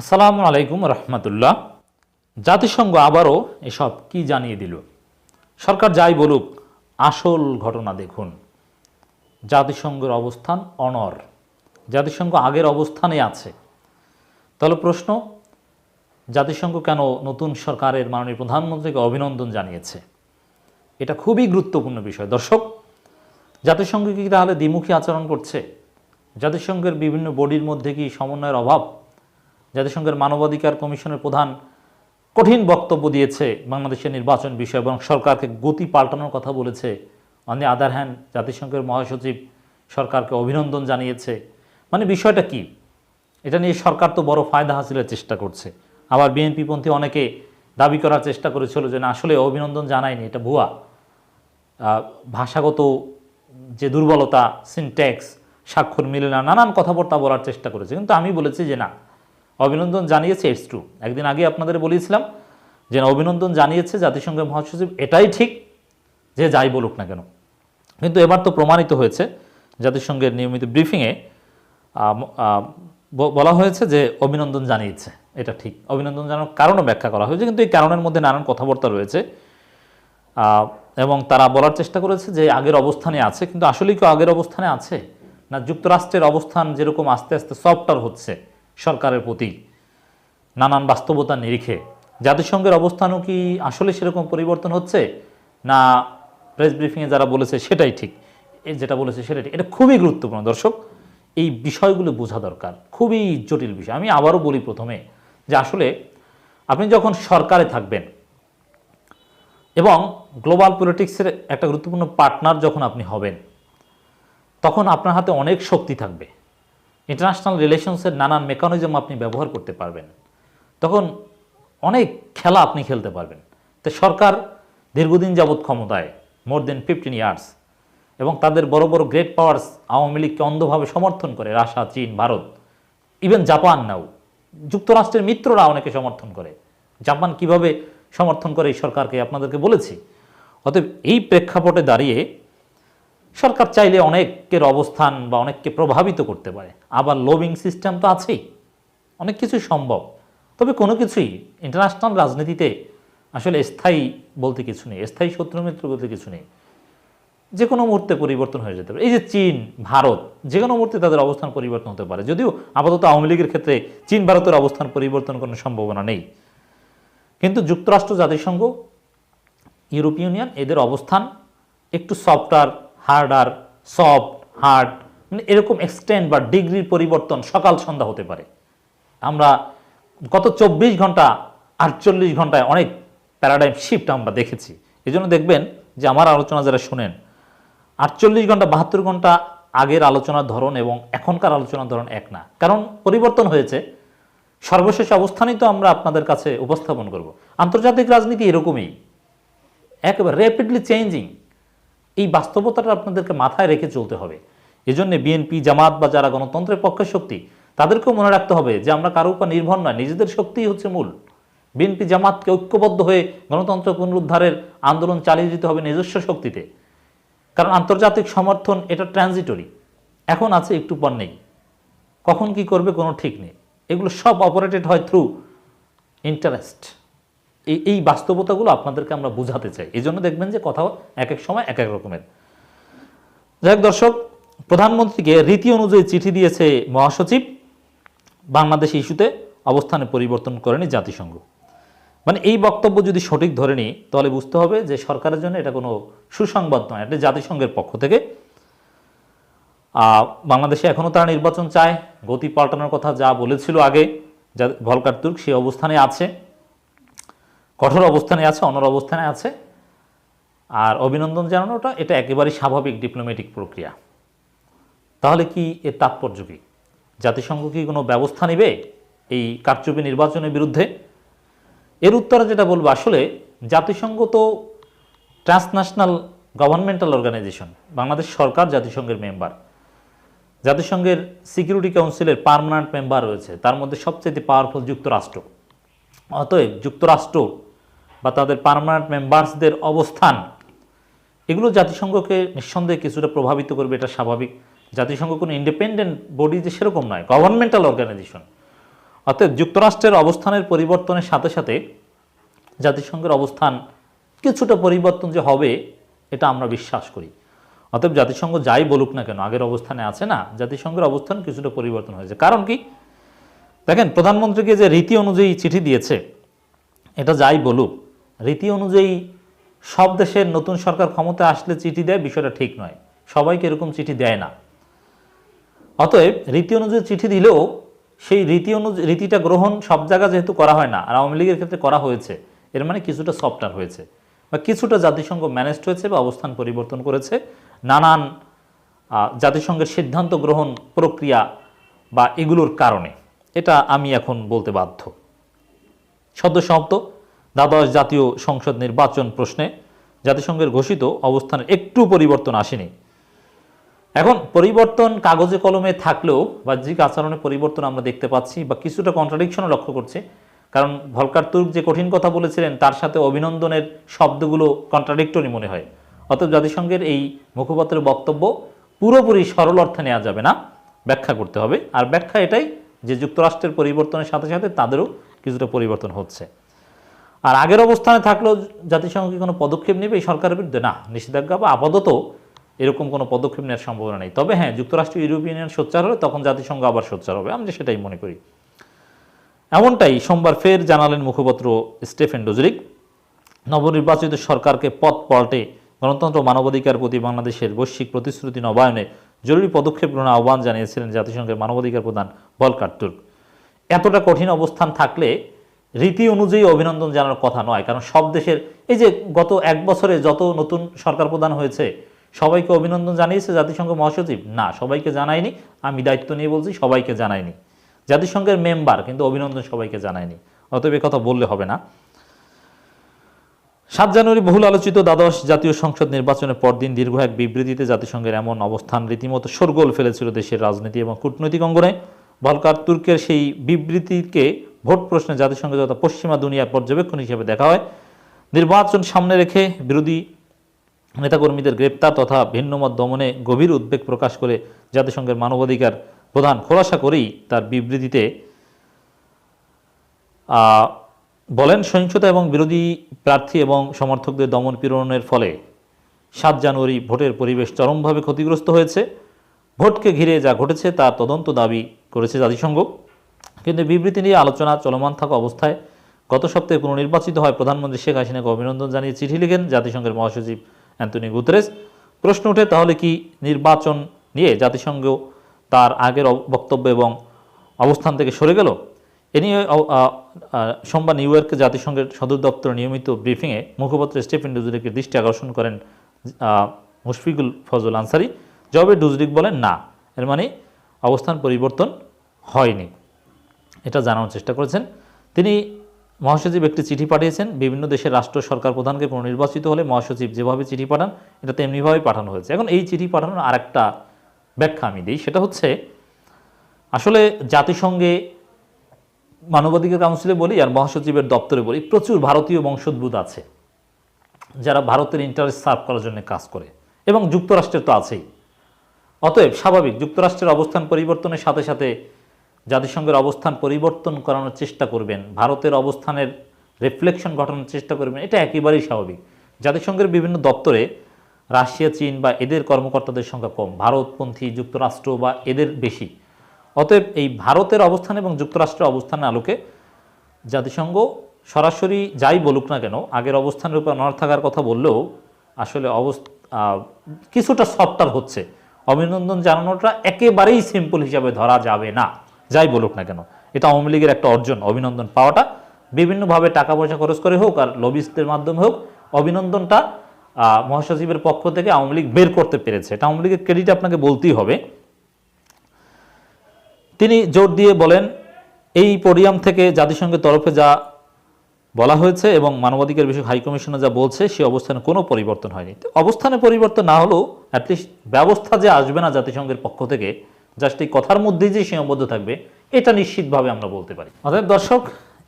আসসালামু আলাইকুম রহমতুল্লাহ। জাতিসংঘ আবারও এসব কি জানিয়ে দিল? সরকার যাই বলুক, আসল ঘটনা দেখুন। জাতিসংঘের অবস্থান অনর জাতিসংঘ আগের অবস্থানে আছে। তাহলে প্রশ্ন, জাতিসংঘ কেন নতুন সরকারের মাননীয় প্রধানমন্ত্রীকে অভিনন্দন জানিয়েছে? এটা খুবই গুরুত্বপূর্ণ বিষয়। দর্শক, জাতিসংঘ কি তাহলে দ্বিমুখী আচরণ করছে? জাতিসংঘের বিভিন্ন বডির মধ্যে কি সমন্বয়ের অভাব? জাতিসংঘের মানবাধিকার কমিশনের প্রধান কঠিন বক্তব্য দিয়েছে বাংলাদেশের নির্বাচন বিষয় এবং সরকারকে গতি পাল্টানোর কথা বলেছে। অন দি আদার হ্যান্ড জাতিসংঘের মহাসচিব সরকারকে অভিনন্দন জানিয়েছে। মানে বিষয়টা কি? এটা নিয়ে সরকার তো বড় ফায়দা হাসিলের চেষ্টা করছে। আবার বিএনপিপন্থী অনেকে দাবি করার চেষ্টা করেছিল যে না, আসলে অভিনন্দন জানায়নি, এটা ভুয়া। ভাষাগত যে দুর্বলতা সিনট্যাক্স স্বাক্ষর মিলে না, নানান কথাবার্তা বলার চেষ্টা করেছে। কিন্তু আমি বলেছি যে না অভিনন্দন জানিয়েছে ইটস ট্রু একদিন আগে আপনাদের বলেছিলাম যে অভিনন্দন জানিয়েছে জাতিসংঘের মহাসচিব, এটাই ঠিক যে যাই বলুক না কেন। কিন্তু এবার তো প্রমাণিত হয়েছে, জাতিসংঘের নিয়মিত ব্রিফিংয়ে বলা হয়েছে যে অভিনন্দন জানিয়েছে, এটা ঠিক। অভিনন্দন জানানোর কারণও ব্যাখ্যা করা হয়েছে, কিন্তু এই কারণের মধ্যে নানান কথাবার্তা রয়েছে। এবং তারা বলার চেষ্টা করেছে যে আগের অবস্থানে আছে, কিন্তু আসলেই কি আগের অবস্থানে আছে? না যুক্তরাষ্ট্রের অবস্থান যেরকম আস্তে আস্তে সফটার হচ্ছে? সরকারের প্রতি নানান বাস্তবতার নিরিখে। জাতিসংঘের অবস্থানও কি আসলে সেরকম পরিবর্তন হচ্ছে? না প্রেস ব্রিফিংয়ে যারা বলেছে সেটাই ঠিক। যেটা বলেছে সেটাই ঠিক। এটা খুবই গুরুত্বপূর্ণ দর্শক। এই বিষয়গুলো বোঝা দরকার। খুবই জটিল বিষয়। আমি আবারও বলি প্রথমে যে আসলে আপনি যখন সরকারে থাকবেন এবং গ্লোবাল পলিটিক্সের একটা গুরুত্বপূর্ণ পার্টনার যখন আপনি হবেন, তখন আপনার হাতে অনেক শক্তি থাকবে। ইন্টারন্যাশনাল রিলেশনসের নানান মেকানিজম আপনি ব্যবহার করতে পারবেন। তখন অনেক খেলা আপনি খেলতে পারবেন। তো সরকার দীর্ঘদিন যাবৎ ক্ষমতায় মোর দেন ফিফটিন ইয়ার্স এবং তাদের বড় বড় গ্রেট পাওয়ার্স আওয়ামী লীগকে অন্ধভাবে সমর্থন করে, রাশিয়া, চীন, ভারত ইভেন জাপান নাও। যুক্তরাষ্ট্রের মিত্ররা অনেকে সমর্থন করে। জাপান কীভাবে সমর্থন করে এই সরকারকে আপনাদেরকে বলেছি। অতএব এই প্রেক্ষাপটে দাঁড়িয়ে সরকার চাইলে অনেকের অবস্থান বা অনেককে প্রভাবিত করতে পারে। আবার লোবিং সিস্টেম তো আছেই। অনেক কিছুই সম্ভব। তবে কোনো কিছুই ইন্টারন্যাশনাল রাজনীতিতে আসলে স্থায়ী বলতে কিছু নেই, স্থায়ী শত্রু মিত্র বলতে কিছু নেই। যে কোনো মুহূর্তে পরিবর্তন হয়ে যেতে পারে। এই যে চীন, ভারত, যে কোনো মুহূর্তে তাদের অবস্থান পরিবর্তন হতে পারে। যদিও আপাতত আওয়ামী লীগের ক্ষেত্রে চীন, ভারতের অবস্থান পরিবর্তন কোনো সম্ভাবনা নেই। কিন্তু যুক্তরাষ্ট্র জাতিসংঘ, ইউরোপীয় ইউনিয়ন, এদের অবস্থান একটু সফটার হার্ডার সফট হার্ড মানে এরকম এক্সটেন্ড বা ডিগ্রির পরিবর্তন সকাল সন্ধ্যা হতে পারে। আমরা গত চব্বিশ ঘণ্টা, আটচল্লিশ ঘন্টায় অনেক প্যারাডাইম শিফট আমরা দেখেছি। এই জন্য দেখবেন যে আমার আলোচনা যারা শুনেন, আটচল্লিশ ঘণ্টা, বাহাত্তর ঘণ্টা আগের আলোচনার ধরন এবং এখনকার আলোচনার ধরন এক না। কারণ পরিবর্তন হয়েছে। সর্বশেষ অবস্থানই তো আমরা আপনাদের কাছে উপস্থাপন করব। আন্তর্জাতিক রাজনীতি এরকমই। একেবারে র্যাপিডলি চেঞ্জিং এই বাস্তবতাটা আপনাদেরকে মাথায় রেখে চলতে হবে। এজন্য বিএনপি জামাত বা যারা গণতন্ত্রের পক্ষে শক্তি, তাদেরকেও মনে রাখতে হবে যে আমরা কারও উপর নির্ভর নয়, নিজেদের শক্তিই হচ্ছে মূল। বিএনপি জামাতকে ঐক্যবদ্ধ হয়ে গণতন্ত্র পুনরুদ্ধারের আন্দোলন চালিয়ে যেতে হবে নিজস্ব শক্তিতে। কারণ আন্তর্জাতিক সমর্থন, এটা ট্রানজিটরি এখন আছে, একটু পর নেই। কখন কি করবে কোনো ঠিক নেই। এগুলো সব অপারেটেড হয় থ্রু ইন্টারেস্ট এই এই বাস্তবতাগুলো আপনাদেরকে আমরা বোঝাতে চাই। এই জন্য দেখবেন যে কথাও এক এক সময় এক এক রকমের। যাই দর্শক, প্রধানমন্ত্রীকে রীতি অনুযায়ী চিঠি দিয়েছে মহাসচিব। বাংলাদেশ ইস্যুতে অবস্থানে পরিবর্তন করেনি জাতিসংঘ। মানে এই বক্তব্য যদি সঠিক ধরে নিই, তাহলে বুঝতে হবে যে সরকারের জন্য এটা কোনো সুসংবাদ নয়, এটা জাতিসংঘের পক্ষ থেকে। বাংলাদেশে এখনও তারা নির্বাচন চায়, গতি পাল্টানোর কথা যা বলেছিল আগে, যা ভলকার তুর্ক সেই অবস্থানে আছে। কঠোর অবস্থানে আছে, অনর অবস্থানে আছে। আর অভিনন্দন জানানোটা এটা একেবারেই স্বাভাবিক ডিপ্লোম্যাটিক প্রক্রিয়া। তাহলে কি এর তাৎপর্য কি জাতিসংঘ কি কোনো ব্যবস্থা নেবে এই কারচুপি নির্বাচনের বিরুদ্ধে? এর উত্তরে যেটা বলব, আসলে জাতিসংঘ তো ট্রান্সন্যাশনাল গভর্নমেন্টাল অর্গানাইজেশন বাংলাদেশ সরকার জাতিসংঘের মেম্বার জাতিসংঘের সিকিউরিটি কাউন্সিলের পার্মানেন্ট মেম্বার রয়েছে, তার মধ্যে সবচেয়ে পাওয়ারফুল যুক্তরাষ্ট্র। অতএব যুক্তরাষ্ট্র বা তাদের পার্মানেন্ট মেম্বার্সদের অবস্থান, এগুলো জাতিসংঘকে নিঃসন্দেহে কিছুটা প্রভাবিত করবে, এটা স্বাভাবিক। জাতিসংঘ কোনো ইন্ডিপেন্ডেন্ট বডি যে সেরকম নয় গভর্নমেন্টাল অর্গানাইজেশন অতএব যুক্তরাষ্ট্রের অবস্থানের পরিবর্তনের সাথে সাথে জাতিসংঘের অবস্থান কিছুটা পরিবর্তন যে হবে, এটা আমরা বিশ্বাস করি। অতএব জাতিসংঘ যাই বলুক না কেন, আগের অবস্থানে আছে না, জাতিসংঘের অবস্থান কিছুটা পরিবর্তন হয়েছে। কারণ কি? দেখেন, প্রধানমন্ত্রীকে যে রীতি অনুযায়ী চিঠি দিয়েছে, এটা যাই বলুক, রীতি অনুযায়ী সব দেশের নতুন সরকার ক্ষমতা আসলে চিঠি দেয়, বিষয়টা ঠিক নয়। সবাইকে এরকম চিঠি দেয় না। অতএব রীতি অনুযায়ী চিঠি দিলেও সেই রীতি অনুযায়ী, রীতিটা গ্রহণ সব জায়গা যেহেতু করা হয় না, আর আওয়ামী লীগের ক্ষেত্রে করা হয়েছে, এর মানে কিছুটা সফটওয়্যার হয়েছে বা কিছুটা জাতিসংঘ ম্যানেজড হয়েছে বা অবস্থান পরিবর্তন করেছে, নানান জাতিসংঘের সিদ্ধান্ত গ্রহণ প্রক্রিয়া বা এগুলোর কারণে। এটা আমি এখন বলতে বাধ্য। সদ্য সমাপ্ত, দ্বাদশ জাতীয় সংসদ নির্বাচন প্রশ্নে জাতিসংঘের ঘোষিত অবস্থানের একটু পরিবর্তন আসেনি। এখন পরিবর্তন কাগজে কলমে থাকলেও বাহ্যিক আচরণে পরিবর্তন আমরা দেখতে পাচ্ছি বা কিছুটা কন্ট্রাডিকশনও লক্ষ্য করছি। কারণ ভলকার তুর্ক যে কঠিন কথা বলেছিলেন, তার সাথে অভিনন্দনের শব্দগুলো কন্ট্রাডিক্টরি মনে হয়। অতএব জাতিসংঘের এই মুখপাত্রের বক্তব্য পুরোপুরি সরল অর্থে নেওয়া যাবে না। ব্যাখ্যা করতে হবে। আর ব্যাখ্যা এটাই যে যুক্তরাষ্ট্রের পরিবর্তনের সাথে সাথে তাদেরও কিছুটা পরিবর্তন হচ্ছে। আর আগের অবস্থানে থাকলেও জাতিসংঘ কি কোনো পদক্ষেপ নেবে এই সরকারের বিরুদ্ধে? না, নিষেধাজ্ঞা বা আপাতত এরকম কোনো পদক্ষেপ নেওয়ার সম্ভাবনা নেই। তবে হ্যাঁ যুক্তরাষ্ট্র ইউরোপিয়ান ইউনিয়ন সোচ্চার হলে তখন জাতিসংঘ আবার সোচ্চার হবে। আমি সেটাই মনে করি। এমনটাই সোমবার ফের জানালেন মুখপাত্র স্টেফেন ডোজরিক। নবনির্বাচিত সরকারকে পথ পাল্টে গণতন্ত্র, মানবাধিকার প্রতি বাংলাদেশের বৈশ্বিক প্রতিশ্রুতি নবায়নে জরুরি পদক্ষেপ গ্রহণের আহ্বান জানিয়েছিলেন জাতিসংঘের মানবাধিকার প্রধান ভলকার তুর্ক। এতটা কঠিন অবস্থান থাকলে রীতি অনুযায়ী অভিনন্দন জানানোর কথা নয়, কারণ সব দেশের এই যে গত এক বছরে যত নতুন সরকার প্রধান হয়েছে, সবাইকে অভিনন্দন জানিয়েছে জাতিসংঘ মহাসচিব। না, সবাইকে জানায়নি, আমি দায়িত্ব নিয়ে বলছি সবাইকে জানায়নি। জাতিসংঘের মেম্বার, কিন্তু অভিনন্দন সবাইকে জানায়নি। অতএব কথা বললে হবে না। সাত জানুয়ারি বহুল আলোচিত দ্বাদশ জাতীয় সংসদ নির্বাচনের পরদিন দীর্ঘ এক বিবৃতিতে জাতিসংঘের এমন অবস্থান রীতিমতো শোরগোল ফেলেছিল দেশের রাজনীতি এবং কূটনৈতিক অঙ্গনে। ভলকার তুর্কের সেই বিবৃতিকে ভোট প্রশ্নে জাতিসংঘ তথা পশ্চিমা দুনিয়ার পর্যবেক্ষণ হিসেবে দেখা হয়। নির্বাচন সামনে রেখে বিরোধী নেতাকর্মীদের গ্রেপ্তার তথা ভিন্নমত দমনে গভীর উদ্বেগ প্রকাশ করে জাতিসংঘের মানবাধিকার প্রধান খোলাসা করেই তার বিবৃতিতে বলেন, সহিংসতা এবং বিরোধী প্রার্থী এবং সমর্থকদের দমন পীড়নের ফলে সাত জানুয়ারি ভোটের পরিবেশ চরমভাবে ক্ষতিগ্রস্ত হয়েছে। ভোটকে ঘিরে যা ঘটেছে তার তদন্ত দাবি করেছে জাতিসংঘ। কিন্তু বিবৃতি নিয়ে আলোচনা চলমান থাকা অবস্থায় গত সপ্তাহে পুনর্নির্বাচিত হয় প্রধানমন্ত্রী শেখ হাসিনাকে অভিনন্দন জানিয়ে চিঠি লিখেন জাতিসংঘের মহাসচিব অ্যান্টনি গুতরেস। প্রশ্ন ওঠে, তাহলে কি নির্বাচন নিয়ে জাতিসংঘ তার আগের বক্তব্য এবং অবস্থান থেকে সরে গেল? এ নিয়ে সোমবার নিউ ইয়র্কে জাতিসংঘের সদর দপ্তর নিয়মিত ব্রিফিংয়ে মুখপাত্র স্টেফেন ডুজরিকের দৃষ্টি আকর্ষণ করেন মুশফিকুল ফজল আনসারি। জবাবে ডুজরিক বলেন, না, এর মানে অবস্থান পরিবর্তন হয়নি। এটা জানানোর চেষ্টা করেছেন। তিনি মহাসচিব একটি চিঠি পাঠিয়েছেন, বিভিন্ন দেশের রাষ্ট্র সরকার প্রধানকে পুনর্নির্বাচিত হলে মহাসচিব যেভাবে চিঠি পাঠান, এটা তেমনিভাবেই পাঠানো হয়েছে। এখন এই চিঠি পাঠানোর আরেকটা ব্যাখ্যা আমি দিই, সেটা হচ্ছে, আসলে জাতিসংঘে মানবাধিকার কাউন্সিলে বলি আর মহাসচিবের দপ্তরে বলি, প্রচুর ভারতীয় বংশোদ্ভূত আছে যারা ভারতের ইন্টারেস্ট সার্ভ করার জন্য কাজ করে এবং যুক্তরাষ্ট্রের তো আছেই। অতএব স্বাভাবিক, যুক্তরাষ্ট্রের অবস্থান পরিবর্তনের সাথে সাথে জাতিসংঘের অবস্থান পরিবর্তন করানোর চেষ্টা করবেন, ভারতের অবস্থানের রিফ্লেকশন ঘটানোর চেষ্টা করবেন, এটা একেবারেই স্বাভাবিক। জাতিসংঘের বিভিন্ন দপ্তরে রাশিয়া, চীন বা এদের কর্মকর্তাদের সংখ্যা কম, ভারতপন্থী, যুক্তরাষ্ট্র বা এদের বেশি। অতএব এই ভারতের অবস্থান এবং যুক্তরাষ্ট্রের অবস্থানের আলোকে জাতিসংঘ সরাসরি যাই বলুক না কেন, আগের অবস্থানের উপর নড় থাকার কথা বললেও আসলে অবস্থা কিছুটা সফটার হচ্ছে। অভিনন্দন জানানোটা একেবারেই সিম্পল হিসাবে ধরা যাবে না, যাই বলুক না কেন। এটা আওয়ামী লীগের একটা অর্জন, অভিনন্দন পাওয়াটা। বিভিন্নভাবে টাকা পয়সা খরচ করে হোক আর লবিস্টদের মাধ্যমে হোক, অভিনন্দনটা মহাসচিবের পক্ষ থেকে আওয়ামী লীগ বের করতে পেরেছে। এটা আওয়ামী লীগের ক্রেডিট আপনাকে বলতেই হবে। তিনি জোর দিয়ে বলেন, এই পোডিয়াম থেকে জাতিসংঘের তরফে যা বলা হয়েছে এবং মানবাধিকার বিষয়ক হাইকমিশনে যা বলছে, সে অবস্থানে কোনো পরিবর্তন হয়নি। অবস্থানে পরিবর্তন না হলেও অ্যাটলিস্ট ব্যবস্থা যে আসবে না জাতিসংঘের পক্ষ থেকে জাস্ট এই কথার মধ্যেই যে সীমাবদ্ধ থাকবে, এটা নিশ্চিতভাবে আমরা বলতে পারি। অতএব দর্শক,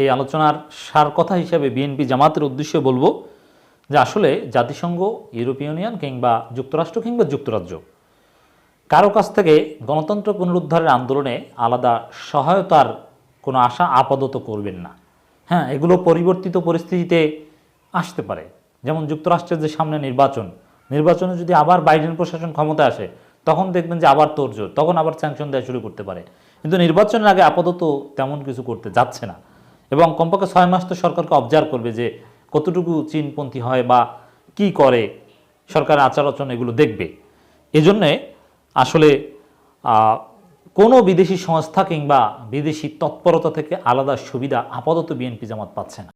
এই আলোচনার সার কথা হিসাবে বিএনপি জামাতের উদ্দেশ্যে বলব যে আসলে জাতিসংঘ, ইউরোপীয় ইউনিয়ন কিংবা যুক্তরাষ্ট্র কিংবা যুক্তরাজ্য কারও কাছ থেকে গণতন্ত্র পুনরুদ্ধারের আন্দোলনে আলাদা সহায়তার কোনো আশা আপাতত করবেন না। হ্যাঁ এগুলো পরিবর্তিত পরিস্থিতিতে আসতে পারে। যেমন যুক্তরাষ্ট্রের যে সামনে নির্বাচন, নির্বাচনে যদি আবার বাইডেন প্রশাসন ক্ষমতা আসে, তখন দেখবেন যে আবার তোড়জোড় তখন আবার স্যাংশন দেওয়া শুরু করতে পারে। কিন্তু নির্বাচনের আগে আপাতত তেমন কিছু করতে যাচ্ছে না। এবং কমপক্ষে ছয় মাস তো সরকারকে অবজার্ভ করবে যে কতটুকু চীনপন্থী হয় বা কি করে সরকারের আচার আচরণ এগুলো দেখবে। এজন্যে আসলে কোনো বিদেশি সংস্থা কিংবা বিদেশি তৎপরতা থেকে আলাদা সুবিধা আপাতত বিএনপি জামাত পাচ্ছে না।